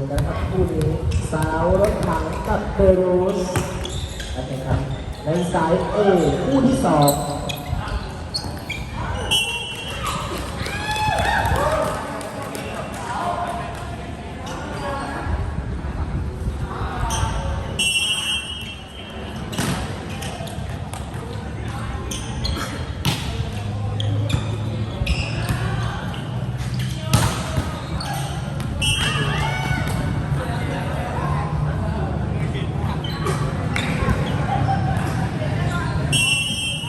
มกันครับคู่นี้สาวรถถังกับเบรูสนะครับในสายเอคู่ที่สอง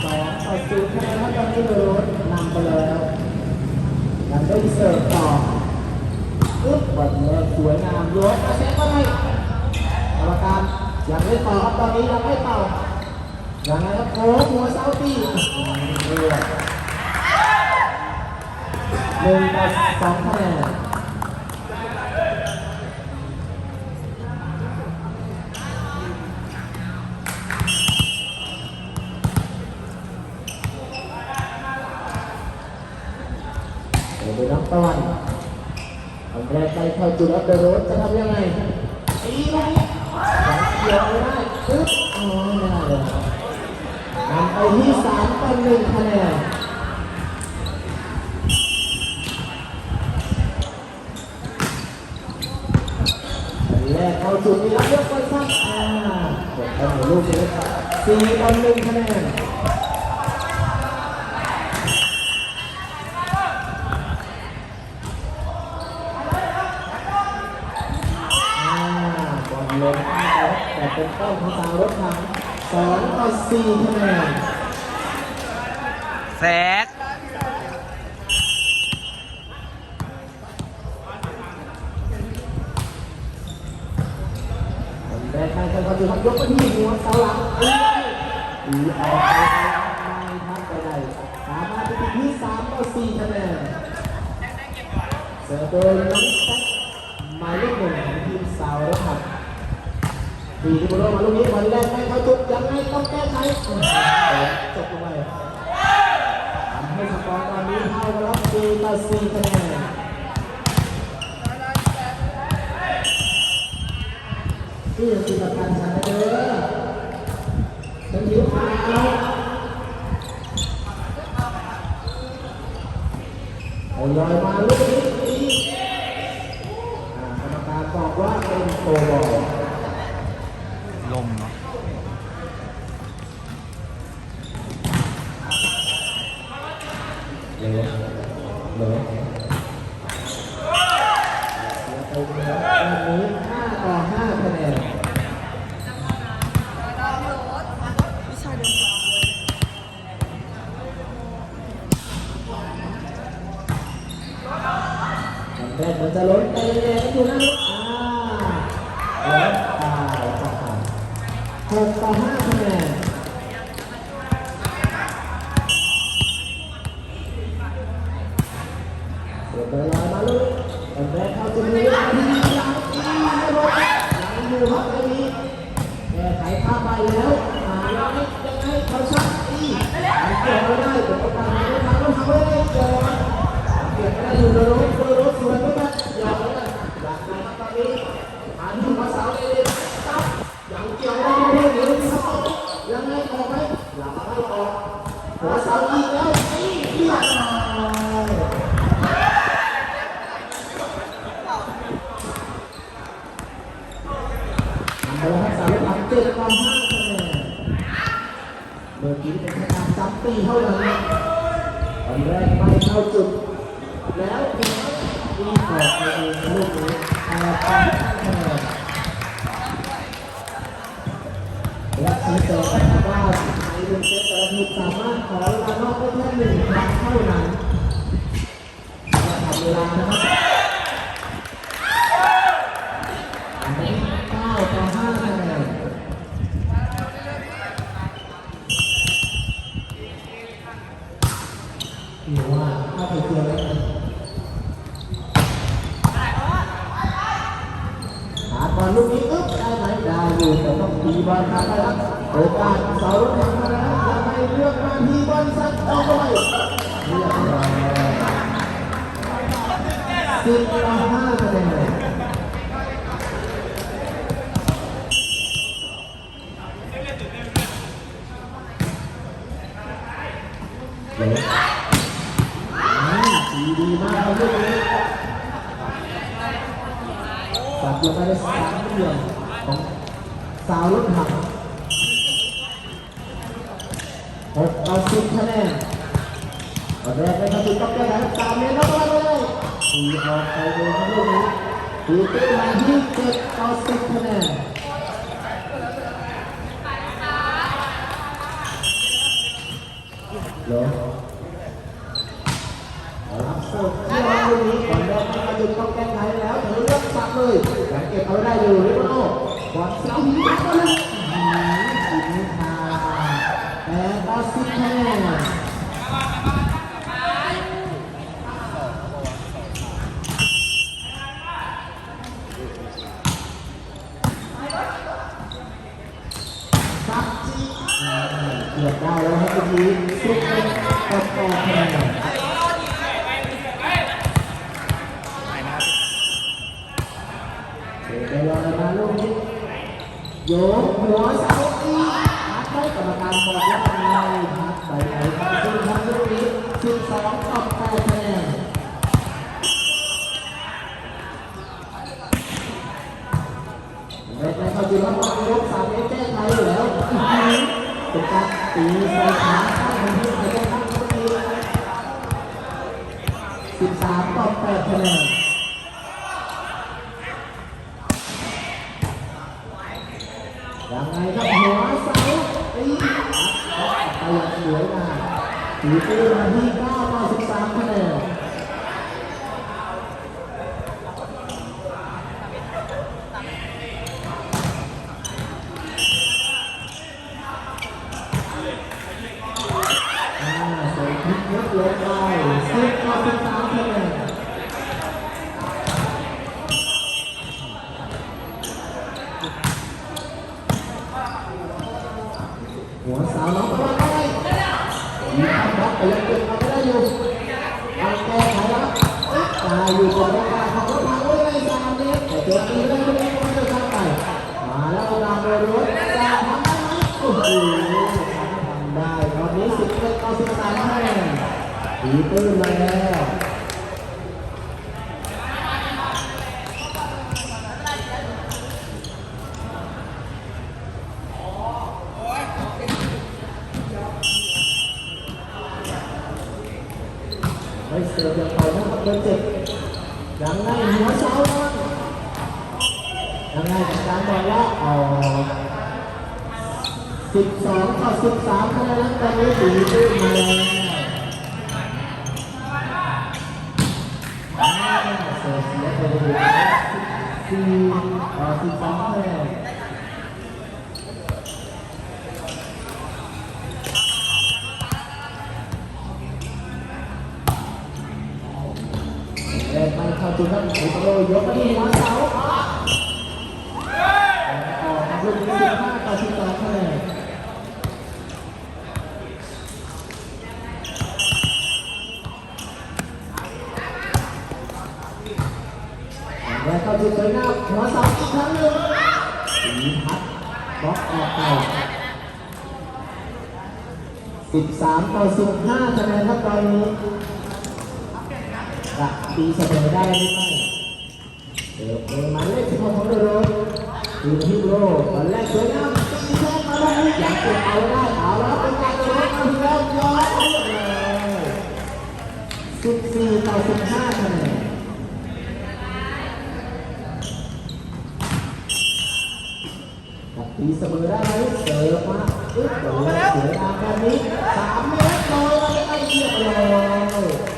สองต่อศูนย์คะแนนครับตอนนี้เบรูสนำไปแล้วยังได้เสิร์ฟต่ออึ๊บบอลเนี้ยสวยงามยกมาเซ็ตก็ได้กรรมการยังไม่ ต่อครับตอนนี้ยังไม่ต่อยังไงครับโค้ชหัวเซาตี้เรือหนึ่งต่อสองคะแนนเดี๋ยวน้องตะวันคนแรกไปเข้าจุดอัพเดอร์โรสจะทำยังไงตีลูกนี้เกี่ยวไม่ได้ ปึ๊บอ๋อไม่ได้เลยนำไปที่สามต่อหนึ่งคะแนนคนแรกเขาจุดนี้แล้วยกไปสักอ่ากดไปหนึ่งลูกนี้สี่ต่อหนึ่งคะแนน อ่าบอลลงนะครับแต่ เป็นเป้าของสาวรถถังสองต่อสี่คะแนนแซกแรกใครใครเขาดูครับยกไปที่หัวเสาหลังเอ้ยดีออกไปไม่ทันไปได้สามารถไปที่สามต่อสี่คะแนนเสิร์ฟโดยน้องแซคหมายเลขหนึ่งของทีมสาวรถถัง ดีที่บอลมาลูกนี้บอลแรกไม่เข้าจุดยังไงต้องแก้ไขจบลงไปทำให้สกอร์ตอนนี้เท่ากันแล้วสี่ต่อสี่คะแนนที่ยังติดการชันเด้อเป็นยิ้มมาแล้วเอาลอยมาลูกนี้อีกอ่ากรรมการบอกว่าเป็นโตบอล ลมเนาะ เลยเลยไปแล้ววันนี้ห้าต่อห้าคะแนน แรก มันจะล้นไปแรงๆอยู่นะลูกอ่าแล้วตายต่อไปหกต่อห้าคะแนนเปิดเวไปลามาลูกตอนแรกเข้าจะมีเวลาที่ยาวอีกไม่หมดยังอยู่ครับไม่มีแก้ไขภาพไปแล้วหาแล้วยังไงเขาชักอีกเกี่ยวไม่ได้เดี๋ยวประกันไม่ทันก็ทำไม่ได้เกี่ยวนะเก็บได้อยู่ในรถรถสวยก็ได้ยอมเลยอยากได้ตอนนี้หันที่ภาษาเลยตับอย่างเกี่ยวได้เลยเดี๋ยวสอบยังไงออกไหมหลับไม่ออกหัวเสาอีกแล้วนี่เรียบร้อยทำไปแล้วครับสามพันเจ็ดต่อห้าคะแนนเมื่อกี้เป็นค่การจับตีเท่านั้นตอนแรกไม่เข้าจุด แล้วอีกออกไปเองลูกนี้แพ้ไปคะแนนและชี้แจงนะครับว่าในหนึ่งเซตแต่ละทีสามารถขอเวลานอกได้แค่หนึ่งครั้งเท่านั้นทำเวลานะครับอันนี้เก้าต่อห้าคะแนนหรือว่า เข้าไปเจอแล้วกันหาบอลลูกนี้อึ๊บได้ไหมได้อยู่แต่ต้องตีบอลทางไปครับโอกาสเสาลูกนี้มาแล้วยังไปเลือกมาทีบอลสักเอาไปเรียบร้อยสิบต่อห้าคะแนน ดีดีมากครับ ลูกนี้สับลงไปในสามเหลี่ยมของสาวรถถังหกเอาสิบคะแนนตอนแรกนะครับคุณต้องแก้ไขตามเน้นเข้าไปเลยตีออกไปเลยครับลูกนี้ตีตื้นมาที่เจ็ดเอาสิบคะแนนเหรอ รับ เสิร์ฟที่ร้าลูกนี้บอลแรกนะครับหยุดต้องแก้ไขแล้วเธอเลือกสับเลยยังเก็บเอาได้อยู่ลิโมโน่บอลเสาหินยัดมาเลยอื้อหือสิบนาแต่ต่อสิแค่ะแนนสับจีอ่าเกือบได้แล้วครับเมื่อกี้สิบเป็นต่อแปดคะแนน เดี๋ยไปรอมาลูกนี้โยกหัวเสาอีพัดได้กรรมการบอกว่าไมพัดไปไหนครับซึ่งครับลูกนี้สิบสองต่อแปดคะแนนในในเขาจริงแล้วต้องยกสามเมตรแก้ไขอยู่แล้วเป็นการตีใส่ขาข้างของทีมไปได้ครับลูกนี้สิบสามต่อแปดคะแนน ยังไงครับหัวเสาตีไปอย่างสวยงามตีตื้นมาที่9ต่อ13คะแนนอ่าใส่พริกเยอะลงไป10ต่อ13คะแนน หัวสาวน้องตะวันไปมีคำรับแต่ยังเก็บเอาไม่ได้อยู่เอาแก้ไขแล้วตายอยู่บนกลางของรถพังไว้ในสามเมตรแต่เจ็บตีได้ไม่ได้ก็ไม่ได้ทำไปมาแล้วตามโดยรถจะทำได้ไหมโอ้โหทำได้ตอนนี้สิบเอ็ดต่อสิบสามคะแนนตีตื้นแล้ว เสิร์ฟอย่างต่อเนื่องครับเบอร์เจ็ดยังไงหัวเสาครับยังไงจัดการบอลแล้วออกสิบสองต่อสิบสามคะแนนแล้วตอนนี้ตีตื้นมาแล้วอ่าเสิร์ฟเสียไปเลยสี่ต่อสิบสองคะแนน เดินไปเข้าจุดครับอุตโรยกมาที่หัวเสาออกครับลูกนี้สิบห้าต่อสิบสองคะแนนแล้วเข้าจุดสวยงามหัวเสาอีกครั้งหนึ่งสีพัดบล็อกออกไปสิบสามต่อสิบห้าคะแนนครับตอนนี้ จะตีเสมอได้หรือไม่เดี๋ยวเปิดมาเลขสิบหกของเดโรสทีมฮิโร่ตอนแรกสวยงามตีแทงมาได้อยากเก็บเอาได้เอาแล้วเป็นการเดโรสเอาแล้วย้อนเลยสิบสี่ต่อสิบห้าคะแนนจะตีเสมอได้ไหมเสิร์ฟมาอึ๊บโดนสวยงามแบบนี้สามเมตรโดนได้เรียบร้อย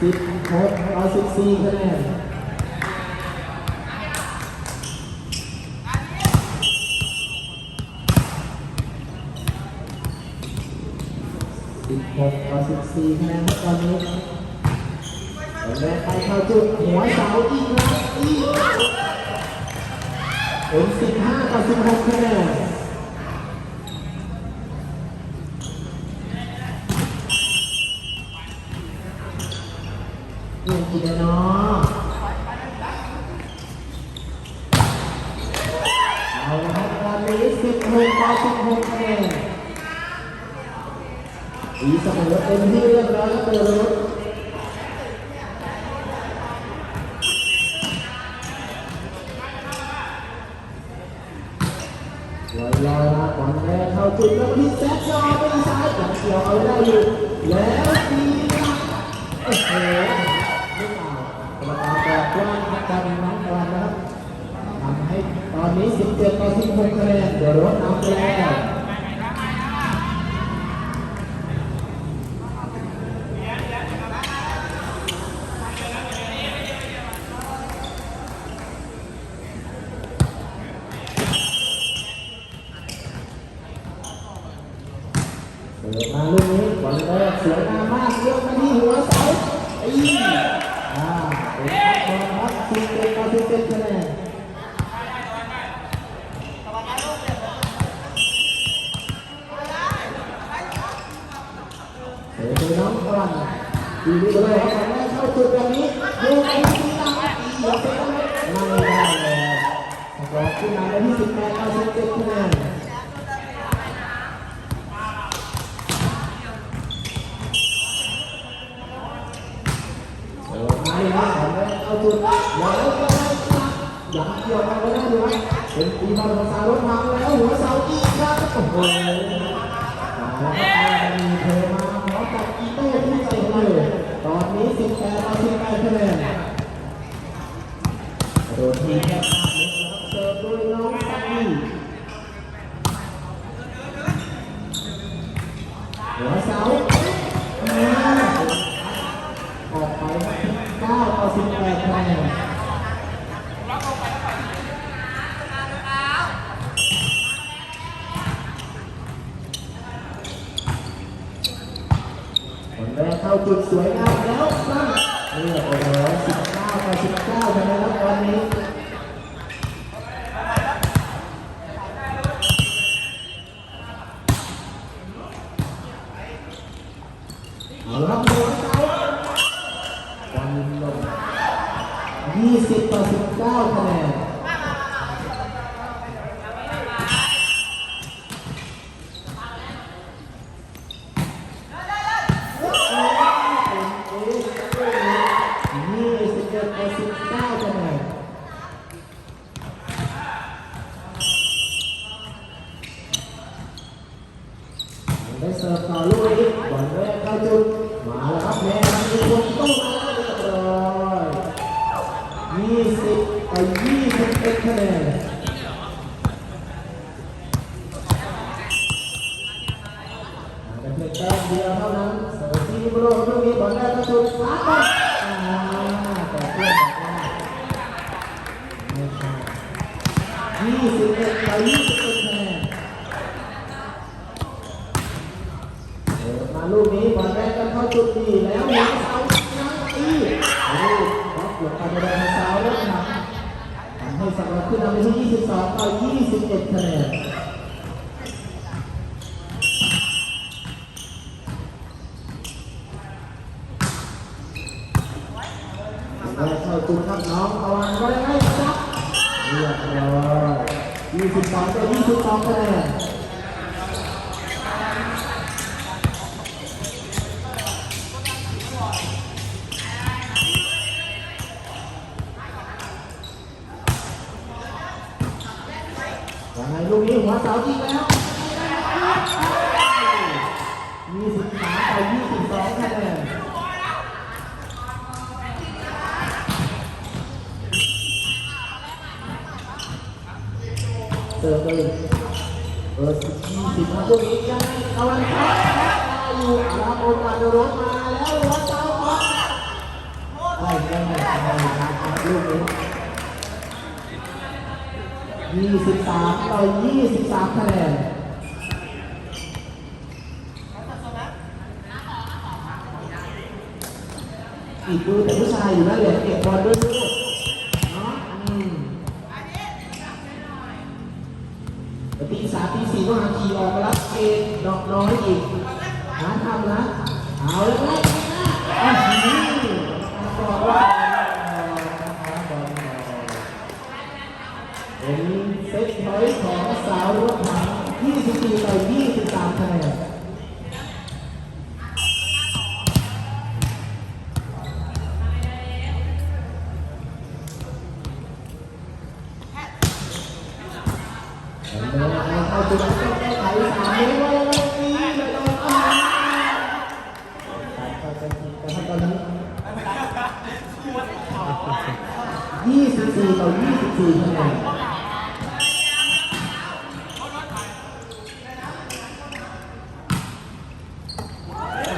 สิบหกเอาสิบสี่คะแนนสิบหกเอาสิบสี่คะแนนตอนนี้แรกไปเข้าจุดหัวเสาอีกแล้วอีกเป็นสิบห้าต่อสิบหกคะแนน ลูกกูเด้อเนาะเอาละครับตอนนี้สิบหกต่อสิบหกคะแนนอีสัมรสเต็มที่เรียบร้อยแล้วเติมรถลอยมาก่อนแม่เข้าจุดแล้วที่แซ็กซอเป็นซ้ายหลังเกี่ยวเอาได้อยู่แล้วตีโอ้โห อนนี้ 17ต่อ16คะแนนเดี๋ยวรถนำไปแล้วเปิดมาลูกนี้บอลแรกสวยงามมากเลือกมาที่หัวเสาอีอ่าเป็นบอลครับสิบเอ็ดต่อสิบเอ็ดคะแนนเปิดไปน้องกลัน ดีดีเลยครับแรกเข้าจุดแบบนี้โยนไปที่ตาอีเดี๋ยวเป็นไม่ได้แล้วรอขึ้นมาได้ที่สิบแปดต่อสิบเจ็ดคะแนนเออมาเลยนะผมได้เอาจุดแล้วก็ได้ยังเกี่ยวกันไม่ได้ดูนะเป็นตีบอลภาษารถพังแล้วหัวเสาอีกครับโอ้โหแล้วมีเทมาพร้อม กับอีโต้ที่เส่เลยตอนนี้ 18ต่อ18คะแนนโดนทีแค่พลาดเมตรนะครับเสิร์ฟด้วยน้องซันนี่หัวเสาอ่า ออกไป9ต่อ18คะแนนคนแรก เข้าจุดสวยงามแล้วสั้นเรียบร้อย19ต่อ19คะแนนตอนนี้เอาละครับหัวเสา วันลง20ต่อ19คะแนน21ต่อ19คะแนนได้เสิร์ฟต่อลูกนี้บอลแรกเข้าจุด มาแล้วครับแม่มีคนต้องมาแล้วเรียบร้อย20ต่อ21คะแนน เป็นเพียงแต้มเดียวเท่านั้นเสิร์ฟที่บโลลูกนี้บอลแรกเข้าจุดฟ้าบอลอ่าแต่เพื่อนบอกว่าไม่ใช่21ต่อ21คะแนนเปิดมาลูกนี้บอลแรกก็เข้าจุดดีแล้วหัวเสานังอีโอ้บล็อกหลบไปโดนเสาแล้วครับทำให้สำหรับขึ้นนำไปที่22ต่อ21คะแนน แรกเข้าจุดครับน้องตะวันก็ได้ให้ครับเรียบร้อย22ต่อ22คะแนน ยังไงลูกนี้หัวเสาจริงแล้ว23ต่อ22คะแนน เติมไปเบอร์สิบยี่สิบมาตัวนี้ได้เอาละครับอยู่อาโอนมาเดรถมาแล้วรถเต้าบอนไปยังไงครับลูกนี้ยี่สิบสามต่อยี่สิบสามคะแนนอีกมือเป็นผู้ชายอยู่นั่นแหละเก็บบอลด้วยลูก 15าทีออกไปรับเอดอกน้อยอีกหาทำนะเอาแล้วนะอื้อหือบอกว่าเป็นเซตพอยของสาวรถถัง24ต่อ ยี่สิบสี่ต่อยี่สิบสี่คะแนน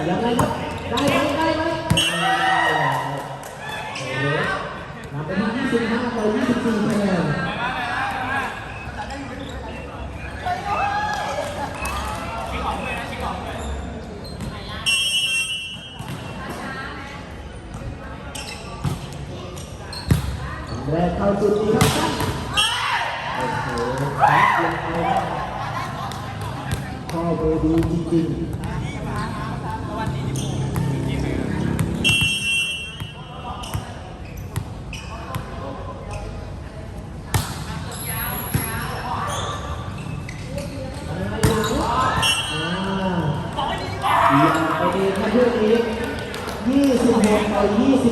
ยังไงครับ ได้ไหมได้ไหมโอ้โหนำไปที่ยี่สิบห้าต่อยี่สิบสี่คะแนน เข้าจุดนี้ครับโอ้โหครับลงไปครับเข้าไปดีจริงๆอะไรอยู่อ่าเยี่ยมไปดีครับเพื่อนนี้26ต่อ2